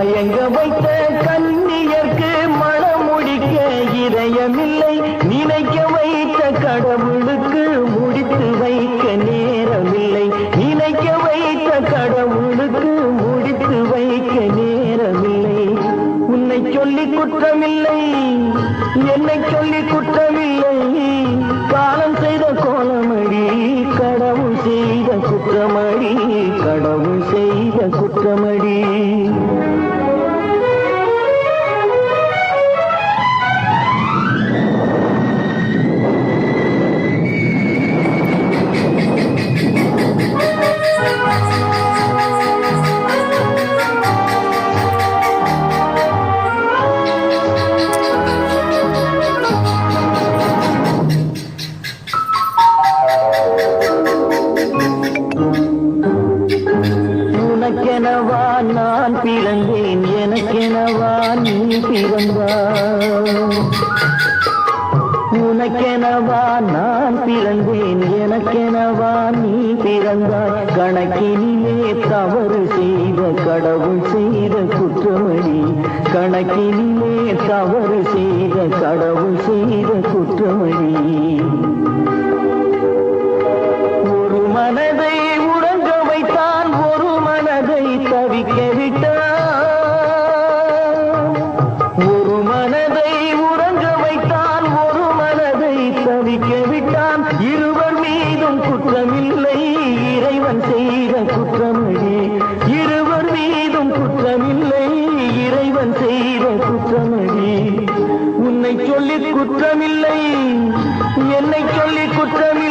மயங்க வைத்த கண்ணியர்க்கு மணமுடிக்க இதயமில்லை. நினைக்க வைத்த கடவுளுக்கு முடித்து வைக்க நேரமில்லை. நினைக்க வைத்த கடவுளுக்கு முடித்து வைக்க நேரமில்லை. உன்னை சொல்லி குற்றமில்லை என்னை சொல்லி குற்றமில்லை. காலம் செய்த கோலமடி கடவுள் செய்த குற்றமடி கடவுள் செய்த குற்றமடி. உனக்கெனவா நான் பிறந்தேன் எனக்கெனவா நீ பிறந்தாய்? உனக்கெனவா நான் பிறந்தேன் எனக்கெனவா நீ பிறந்தாய்? கணக்கினிலே தவறு செய்த கடவுள் செய்த குற்றமடி கணக்கினிலே தவறு செய்த கடவுள் செய்த குற்றமடி. தவிக்க விட்டான் ஒரு மனதை உறங்க வைத்தான் ஒரு மனதை தவிக்க விட்டான் இருவர் மீதும் குற்றமில்லை இறைவன் செய்த குற்றமடி இருவர் மீதும் குற்றமில்லை இறைவன் செய்த குற்றமடி உன்னை சொல்லி குற்றமில்லை என்னை சொல்லி குற்றமில்லை.